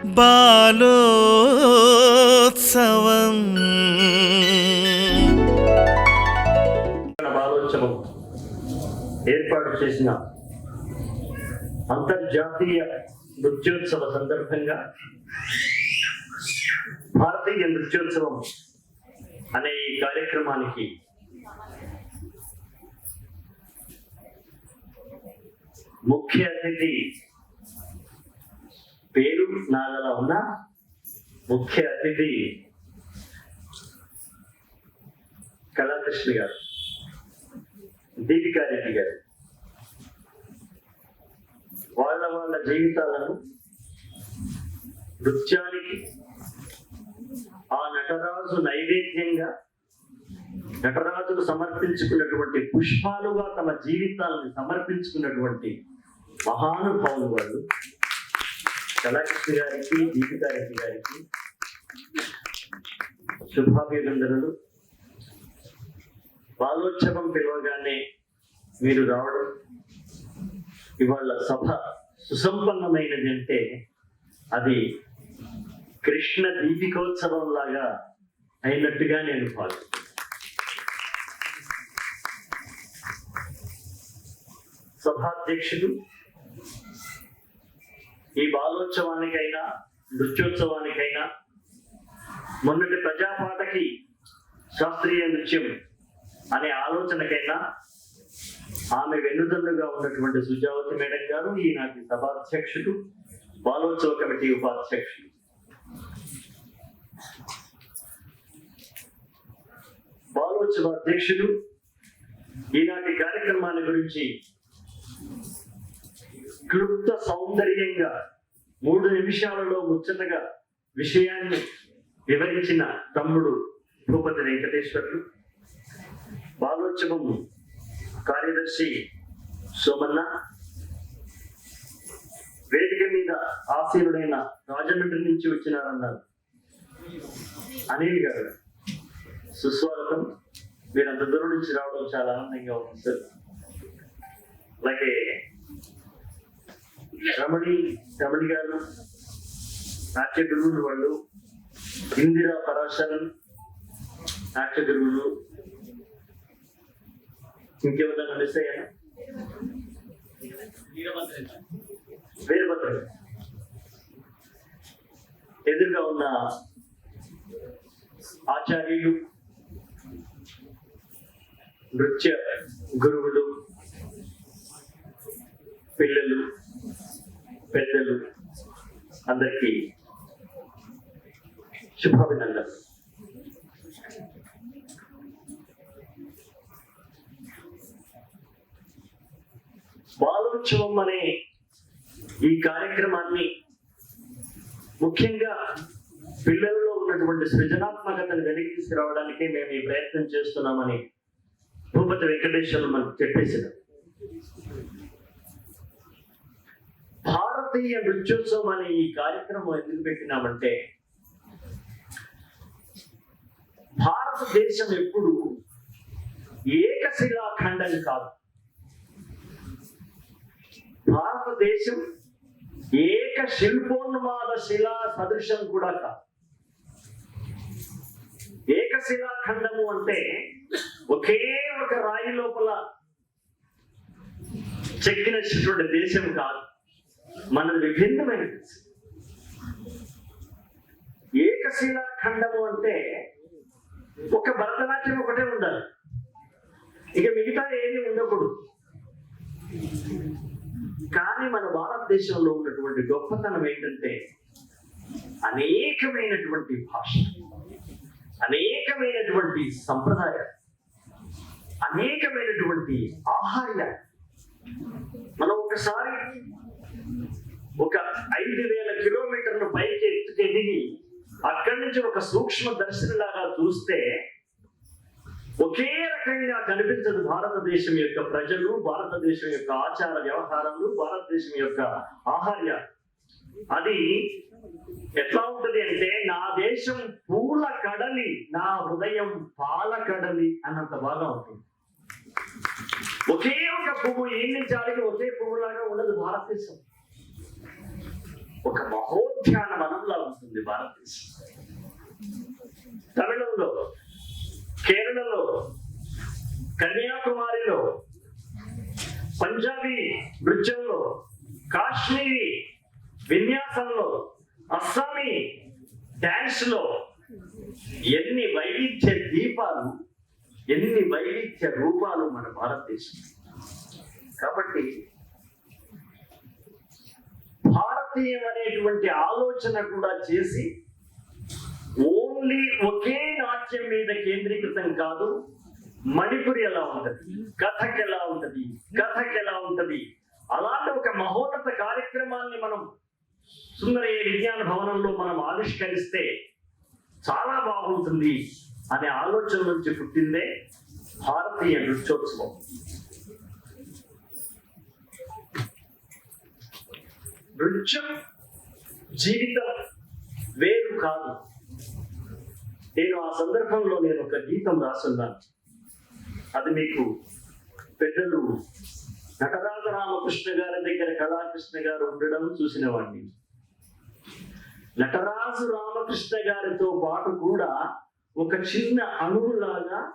బాలోత్సవం. బాలోత్సవం ఏర్పాటు చేసిన అంతర్జాతీయ నృత్యోత్సవ సందర్భంగా భారతీయ నృత్యోత్సవం అనే ఈ కార్యక్రమానికి ముఖ్య అతిథి పేరు నాగలా ఉన్న ముఖ్య అతిథి కళాకృష్ణ గారు దీపికారెడ్డి గారు. వాళ్ళ వాళ్ళ జీవితాలను నృత్యానికి ఆ నటరాజు నైవేద్యంగా నటరాజుకు సమర్పించుకున్నటువంటి పుష్పాలుగా తమ జీవితాలను సమర్పించుకున్నటువంటి మహానుభావులు వాళ్ళు. కళాకృష్ణ గారికి దీపికారెడ్డి గారికి శుభాభినందనలు. బాలోత్సవం పిలవగానే మీరు రావడం ఇవాళ సభ సుసంపన్నమైనది అంటే అది కృష్ణ దీపికోత్సవం లాగా అయినట్టుగా నేను భావిస్తున్నాను సభాధ్యక్షుడు ఈ బాలోత్సవానికైనా నృత్యోత్సవానికైనా మొన్నటి ప్రజాపాటకి శాస్త్రీయ నృత్యం అనే ఆలోచనకైనా ఆమె వెన్నుదన్నుగా ఉన్నటువంటి సుజావతి మేడం గారు ఈనాటి సభాధ్యక్షుడు బాలోత్సవ కమిటీ ఉపాధ్యక్షుడు. బాలోత్సవ అధ్యక్షుడు ఈనాటి కార్యక్రమాన్ని గురించి క్లుప్త సౌందర్యంగా మూడు నిమిషాలలో ముచ్చటగా విషయాన్ని వివరించిన తమ్ముడు భూపతి వెంకటేశ్వర్లు బాలోత్సవం కార్యదర్శి సోమన్న. వేదిక మీద ఆసీనుడైన రాజమండ్రి నుంచి వచ్చినారన్నారు. అనిల్ గారు సుస్వాగతం. మీరు అంత దూరం నుంచి రావడం చాలా ఆనందంగా ఉంది సార్. అలాగే రమణి రమణి గారు నాట్య గురువులు వాళ్ళు ఇందిరా పరాశరన్ నాట్య గురువులు. ఇంకేమన్నా మిస్ అయ్యాను ఎదురుగా ఉన్న ఆచార్యులు నృత్య గురువులు పిల్లలు పెద్దలు అందరికీ శుభాభినందనలు. బాలోత్సవం అనే ఈ కార్యక్రమాన్ని ముఖ్యంగా పిల్లల్లో ఉన్నటువంటి సృజనాత్మకతను వెలికి తీసుకురావడానికి మేము ఈ ప్రయత్నం చేస్తున్నామని భూపతి వెంకటేశ్వర మనకు చెప్పేసిన భారతీయ నృత్యోత్సవం అనే ఈ కార్యక్రమం ఎందుకు పెట్టినామంటే భారతదేశం ఎప్పుడు ఏకశిలాఖండం కాదు. భారతదేశం ఏక శిల్పోన్మాద శిలా సదృశం కూడా కాదు. ఏకశిలాఖండము అంటే ఒకే ఒక రాయి లోపల చెక్కినటువంటి దేశం కాదు. మనది విభిన్నమైన ఏకశిలాఖండము అంటే ఒక భరతనాట్యం ఒకటే ఉండాలి. ఇక మిగతా ఏది ఉండకూడదు. కానీ మన భారతదేశంలో ఉన్నటువంటి గొప్పతనం ఏంటంటే అనేకమైనటువంటి భాష అనేకమైనటువంటి సంప్రదాయాలు అనేకమైనటువంటి ఆహార్యాలు. మనం ఒకసారి ఒక ఐదు వేల కిలోమీటర్లు పైకి ఎత్తుకెదిగి అక్కడి నుంచి ఒక సూక్ష్మ దర్శనలాగా చూస్తే ఒకే రకంగా కనిపించదు భారతదేశం యొక్క ప్రజలు భారతదేశం యొక్క ఆచార వ్యవహారాలు భారతదేశం యొక్క ఆహార్య. అది ఎట్లా ఉంటది అంటే నా దేశం పూల కడలి నా హృదయం పాల కడలి అన్నంత బాగా ఉంటుంది. ఒకే ఒక పువ్వు ఏం నుంచి ఒకే పువ్వులాగా ఉండదు భారతదేశం. ఒక మహోద్యానవనం ఉంటుంది భారతదేశం. తమిళంలో కేరళలో కన్యాకుమారిలో పంజాబీ నృత్యంలో కాశ్మీరీ విన్యాసంలో అస్సామీ డాన్స్లో ఎన్ని వైవిధ్య దీపాలు ఎన్ని వైవిధ్య రూపాలు మన భారతదేశం. కాబట్టి భారతీయం అనేటువంటి ఆలోచన కూడా చేసి ఓన్లీ ఒకే నాట్యం మీద కేంద్రీకృతం కాదు మణిపురి ఎలా ఉంటది కథక్ ఎలా ఉంటది కథక్ ఎలా ఉంటది అలాంటి ఒక మహోన్నత కార్యక్రమాన్ని మనం సుందరయ్య విజ్ఞాన భవనంలో మనం ఆవిష్కరిస్తే చాలా బాగుంటుంది అనే ఆలోచన నుంచి పుట్టిందే భారతీయ నృత్యోత్సవం. నృత్యం జీవితం వేరు కాదు. నేను ఆ సందర్భంలో నేను ఒక గీతం రాసున్నాను. అది మీకు పెద్దలు నటరాజ రామకృష్ణ గారి దగ్గర కళాకృష్ణ గారు ఉండడం చూసిన వాడిని నటరాజు రామకృష్ణ గారితో పాటు కూడా ఒక చిన్న అణువులాగా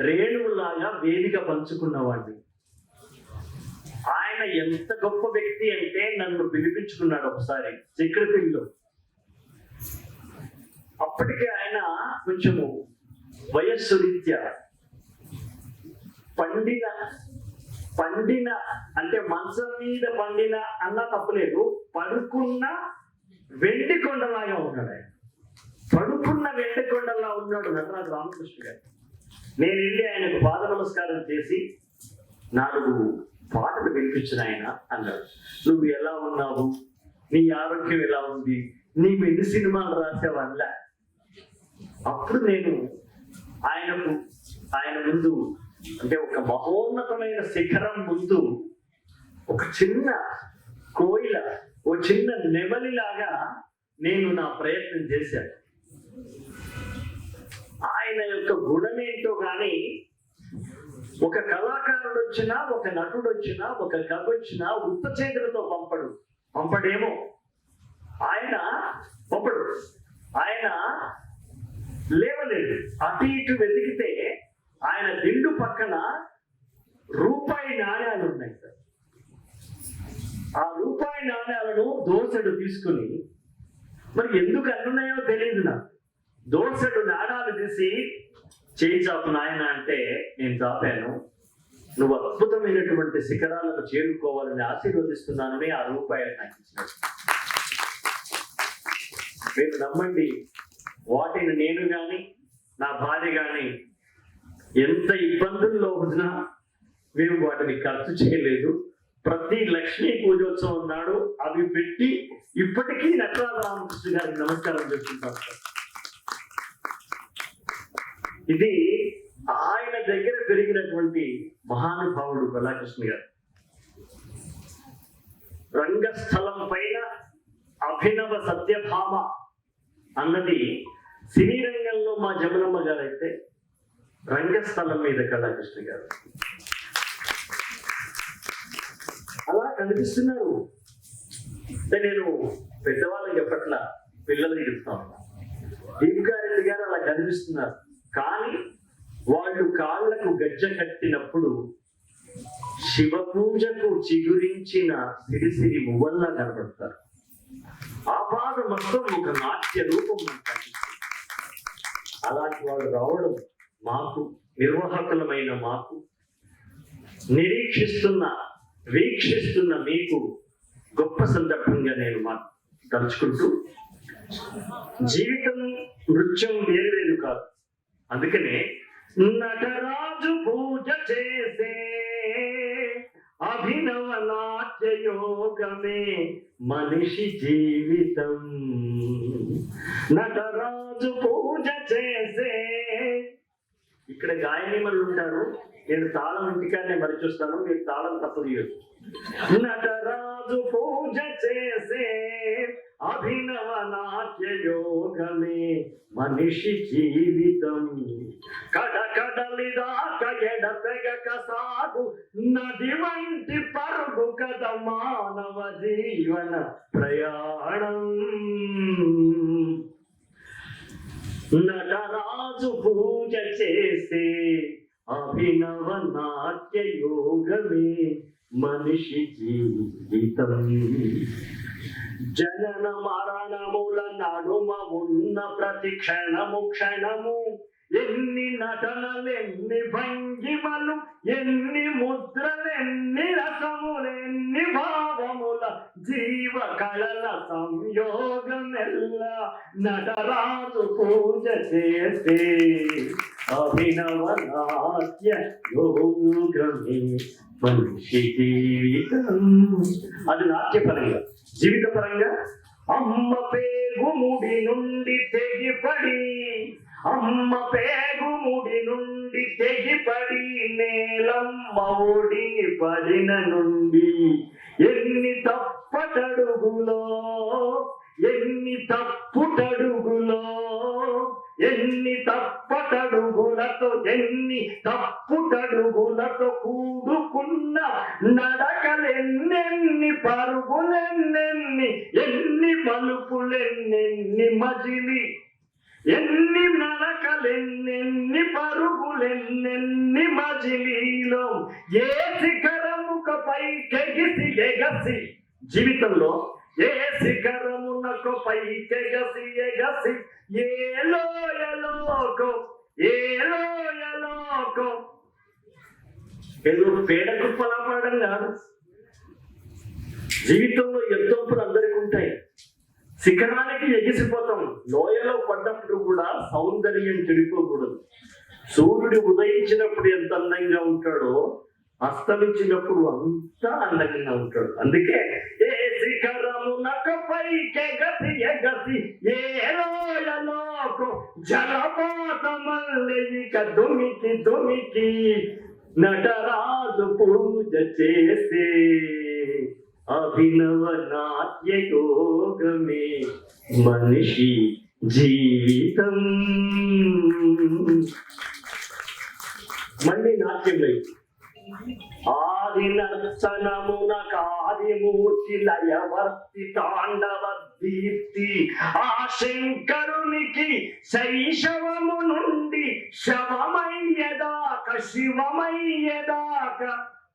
రేణువులాగా వేదిక పంచుకున్నవాడిని. ఆయన ఎంత గొప్ప వ్యక్తి అంటే నన్ను పిలిపించుకున్నాడు ఒకసారి సెక్రటరీలో. అప్పటికే ఆయన కొంచెము వయస్సు రీత్యా పండిన పండిన అంటే మంచం మీద పండిన అన్న తప్పలేదు పడుకున్న వెండి కొండలాగా ఉన్నాడు ఆయన. పడుకున్న వెండి కొండలా ఉన్నాడు నటరాజు రామకృష్ణ గారు. నేను వెళ్ళి ఆయనకు పాద నమస్కారం చేసి నాలుగు పాటలు వినిపించిన ఆయన అన్నాడు. నువ్వు ఎలా ఉన్నావు? నీ ఆరోగ్యం ఎలా ఉంది? నీవు ఎన్ని సినిమాలు రాసేవల్ల అప్పుడు నేను ఆయనకు ఆయన ముందు అంటే ఒక మహోన్నతమైన శిఖరం ముందు ఒక చిన్న కోయిల ఓ చిన్న నెమలిలాగా నేను నా ప్రయత్నం చేశాను. ఆయన యొక్క గుణమేంటో కానీ ఒక కళాకారుడు వచ్చినా ఒక నటుడు వచ్చినా ఒక కవి వచ్చినా ఉత్త చేతులతో పంపడు. పంపడేమో? ఆయన పంపడు. ఆయన లేవలేదు. అటు ఇటు వెతికితే ఆయన దిండు పక్కన రూపాయి నాణ్యాలు ఉన్నాయి సార్. ఆ రూపాయి నాణ్యాలను దోసెడు తీసుకుని మరి ఎందుకు అన్నున్నాయో తెలియదు నాకు. దోసెడు నాణాలు తీసి చేయి చాపు నాయన అంటే నేను చాపాను. నువ్వు అద్భుతమైనటువంటి శిఖరాలకు చేరుకోవాలని ఆశీర్వదిస్తున్నానని ఆ రూపాయలు నాకు ఇచ్చినాడు మీరు నమ్మండి వాటిని నేను కానీ నా భార్య కానీ ఎంత ఇబ్బందుల్లో ఉన్నా మేము వాటిని ఖర్చు చేయలేదు. ప్రతి లక్ష్మీ పూజోత్సవం నాడు అవి పెట్టి ఇప్పటికీ నటరాజ రామకృష్ణ గారికి నమస్కారం చెప్తుంటాం సార్. ఇది ఆయన దగ్గర పెరిగినటువంటి మహానుభావుడు కళాకృష్ణ గారు. రంగస్థలం పైన అభినవ సత్యభామ అన్నది సినీ రంగంలో మా జమునమ్మ గారు అయితే రంగస్థలం మీద కళాకృష్ణ గారు. అలా కనిపిస్తున్నారు. అంటే నేను పెద్దవాళ్ళకి ఎప్పట్లా పిల్లలు చెప్తా ఉన్నా. దీపికారెడ్డి గారు అలా కనిపిస్తున్నారు. కానీ వాళ్ళు కాళ్ళకు గజ్జ కట్టినప్పుడు శివ పూజకు చిగురించిన సిరిసిరి మువ్వల్లా కనబడతారు. ఆ బాధ మొత్తం ఒక నాట్య రూపం అలాంటి వాళ్ళు రావడం మాకు నిర్వాహకులమైన మాకు నిరీక్షిస్తున్న వీక్షిస్తున్న మీకు గొప్ప సందర్భంగా నేను మా తలుచుకుంటూ జీవితం నృత్యం వేరు వేరు కాదు. అందుకనే నటరాజు పూజ చేసే అభినవ నాట్య యోగమే మనిషి జీవితం. నటరాజు పూజ చేసే ఇక్కడ గాయనిమలు ఉంటారు. నేను తాళం ఇంటికానే మరి చూస్తాను. మీరు తాళం తప్పదీయదు నటరాజు పూజ చేసే అభినవ నాట్యయోగమే మనిషి జీవితం. కడకడలి దాకా ఎడతెగక సాగు నది వంటి పరుగు కద మానవ జీవన ప్రయాణం. నటరాజు పూజ చేసే అభినవ నాట్య యోగమే మనిషి జీవితం. జనన మరణముల నడుమ ఉన్న ప్రతి క్షణము క్షణము. ఎన్ని నటనలెన్ని భంగిమలు ఎన్ని ముద్రలెన్ని రసములెన్ని భావముల జీవ కళల సంయోగమెల్ల నటరాజు పూజ చేసే అభినవ నాట్య యోగమే మనిషి జీవితం. అది నాట్యపరంగా జీవితపరంగా అమ్మ పేరు ముడి నుండి తెగిపడి అమ్మ పేగుముడి నుండి తెగిపడి నేలమ్మ ఒడిని పడిన నుండి ఎన్ని తప్పటడుగులో ఎన్ని తప్పుటడుగులో ఎన్ని తప్పటడుగులతో ఎన్ని తప్పుటడుగులతో కూడుకున్న నడకలెన్నెన్ని పరుగులెన్నెన్ని ఎన్ని మలుపులెన్నెన్ని మజిలి ఎన్ని నడకలెన్నెన్ని పరుగులెన్నెన్ని మజిలీలో ఏ శిఖరముక కెగిసి ఎగసి జీవితంలో ఏ శిఖరమునకు పై కెగసి ఎగసి ఏ లోయలోకో ఏ లోయలోకో ఏదో పేడ కుప్పలా కాదు. జీవితంలో ఎత్తొప్పులు అందరికీ ఉంటాయి శిఖరానికి ఎగిసిపోతాం. లోయలో పడ్డప్పుడు కూడా సౌందర్యం చెడిపోకూడదు. సూర్యుడు ఉదయించినప్పుడు ఎంత అందంగా ఉంటాడో అస్తమించినప్పుడు అంతా అందంగా ఉంటాడు. అందుకే ఏ శిఖరమునకు గతి ఎగసి ఏ లోయలోకు జలపాత మల్లిక దుమికి దుమికి నటరాజు పూజ చేసే. అభినవ నాట్య యోగమే మనిషి జీవితం. మళ్ళీ నాట్యం ఆది నర్తనమున ఆదిమూర్తి లయవర్తి తాండవ దీప్తి. ఆ శంకరునికి శైశవము నుండి శవమయ్యేదాక శివమయ్యేదాక.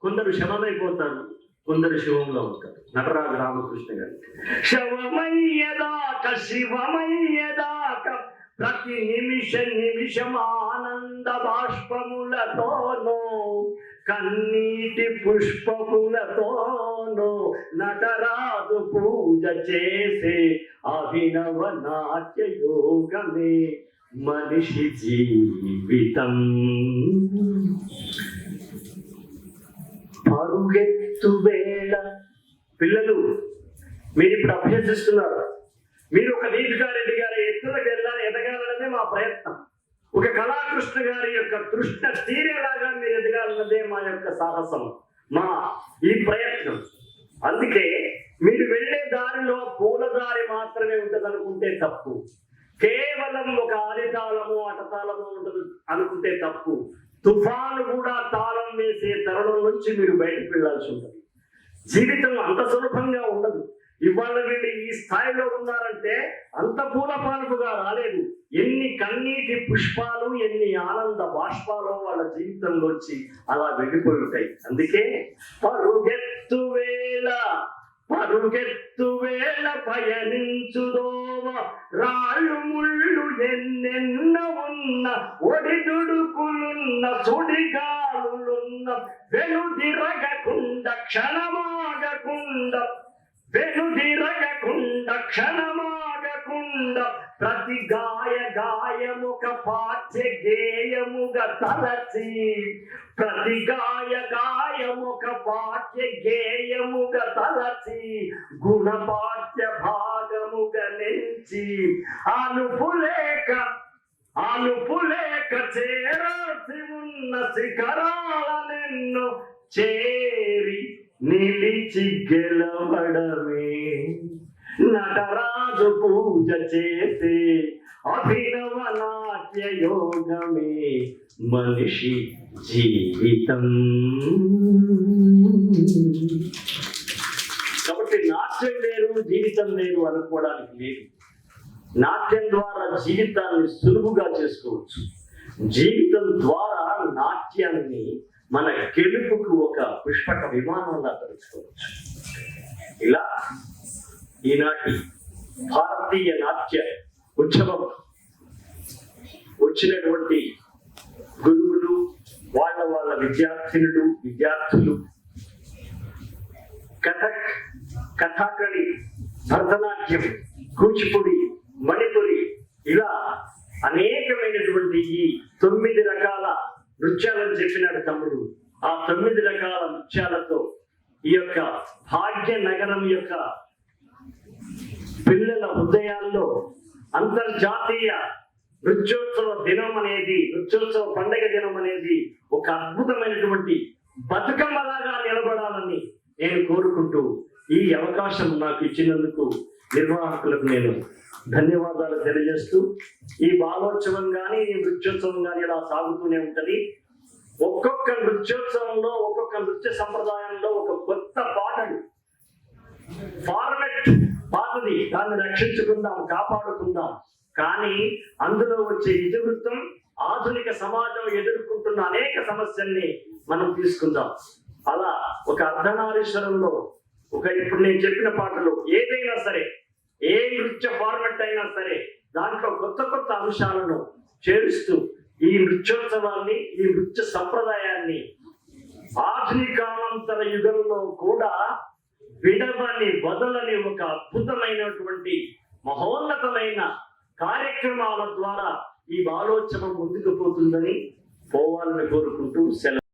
కొందరు శవమైపోతారు. కొందరు శివంలో ఉంటారు. నటరాజు రామకృష్ణ గారు. శవమయ్యదాక శివమయ్యదాక ప్రతి నిమిష నిమిషం ఆనంద బాష్పములతోనో కన్నీటి పుష్పములతోనో నటరాజు పూజ చేసే అభినవ నాట్య యోగమే మనిషి జీవితం. పరుగెత్తు వేళ. పిల్లలు మీరు ఇప్పుడు అభ్యసిస్తున్నారు మీరు ఒక దీపికారెడ్డి గారి ఎత్తులకు వెళ్ళాలి ఎదగాలన్నదే మా ప్రయత్నం. ఒక కళాకృష్ణ గారి యొక్క తృష్ణ తీరేలాగా మీరు ఎదగాలన్నదే మా యొక్క సాహసం మా ఈ ప్రయత్నం. అందుకే మీరు వెళ్ళే దారిలో పూలదారి మాత్రమే ఉంటుంది అనుకుంటే తప్పు. కేవలం ఒక ఆదితాళము అటతాళము ఉంటుంది అనుకుంటే తప్పు. తుఫాను కూడా తాళం వేసే తరుణం నుంచి మీరు బయటకు వెళ్ళాల్సి ఉంటుంది. జీవితం అంత సులభంగా ఉండదు. ఇవాళ వీళ్ళు ఈ స్థాయిలో ఉన్నారంటే అంత పూల రాలేదు. ఎన్ని కన్నీటి పుష్పాలు ఎన్ని ఆనంద బాష్పాలు వాళ్ళ జీవితంలో వచ్చి అలా వెళ్ళిపోయి ఉంటాయి. అందుకే పరుగెత్తు వేళ పరుగెత్తు వేళ పయనించుదోవ. రాళ్ళు ముళ్ళు ఎన్నెన్న ఉన్న ఒడిదుడుకులున్న సుడిగాలులున్న వెనుదిరగకుండా క్షణమాగకుండా వెనుదిరగకుండా లేకుండా ప్రతి గాయ గాయముక పాఠ్య గేయముగా తలచి ప్రతి గాయ గాయముక పాఠ్య గేయముగా తలచి గుణపాఠ్య భాగముగా నెంచి అనుపు లేక అనుపు లేక చేరాల్సి ఉన్న శిఖరాల నిన్ను చేరి నిలిచి గెలవడమే. నటరాజు పూజ చేసే అభినవ నాట్య యోగమే మనిషి జీవితం. కాబట్టి నాట్యం లేరు జీవితం లేరు అనుకోవడానికి లేదు. నాట్యం ద్వారా జీవితాన్ని సులువుగా చేసుకోవచ్చు. జీవితం ద్వారా నాట్యాన్ని మన గెలుపుకు ఒక పుష్పక విమానంగా తలుచుకోవచ్చు. ఇలా ఈనాటి భారతీయ నాట్య ఉత్సవం వచ్చినటువంటి గురువులు వాళ్ళ వాళ్ళ విద్యార్థినులు విద్యార్థులు కథక్ కథాకళి భరతనాట్యం కూచిపూడి మణిపురి ఇలా అనేకమైనటువంటి ఈ తొమ్మిది రకాల నృత్యాలను చెప్పినాడు తమ్ముడు. ఆ తొమ్మిది రకాల నృత్యాలతో ఈ యొక్క భాగ్య నగరం యొక్క పిల్లల హృదయాల్లో అంతర్జాతీయ నృత్యోత్సవ దినం అనేది నృత్యోత్సవ పండగ దినం అనేది ఒక అద్భుతమైనటువంటి బతుకమ్మలాగా నిలబడాలని నేను కోరుకుంటూ ఈ అవకాశం నాకు ఇచ్చినందుకు నిర్వాహకులకు నేను ధన్యవాదాలు తెలియజేస్తూ ఈ బాలోత్సవం కానీ ఈ నృత్యోత్సవం కానీ ఇలా సాగుతూనే ఉంటుంది. ఒక్కొక్క నృత్యోత్సవంలో ఒక్కొక్క నృత్య సంప్రదాయంలో ఒక కొత్త పాటలు ఫార్మెట్ పాతది దాన్ని రక్షించుకుందాం కాపాడుకుందాం. కానీ అందులో వచ్చే ఇతివృత్తం ఆధునిక సమాజం ఎదుర్కొంటున్న అనేక సమస్యల్ని మనం తీసుకుందాం. అలా ఒక అర్ధనారీశ్వరంలో ఒక ఇప్పుడు నేను చెప్పిన పాటలు ఏదైనా సరే ఏ నృత్య ఫార్మెట్ అయినా సరే దాంట్లో కొత్త కొత్త అంశాలను చేరుస్తూ ఈ నృత్యోత్సవాన్ని ఈ నృత్య సంప్రదాయాన్ని ఆధునికానంతర యుగంలో కూడా విడవని వదలని ఒక అద్భుతమైనటువంటి మహోన్నతమైన కార్యక్రమాల ద్వారా ఈ ఆలోచన ముందుకు పోతుందని పోవాలని కోరుకుంటూ సెలవు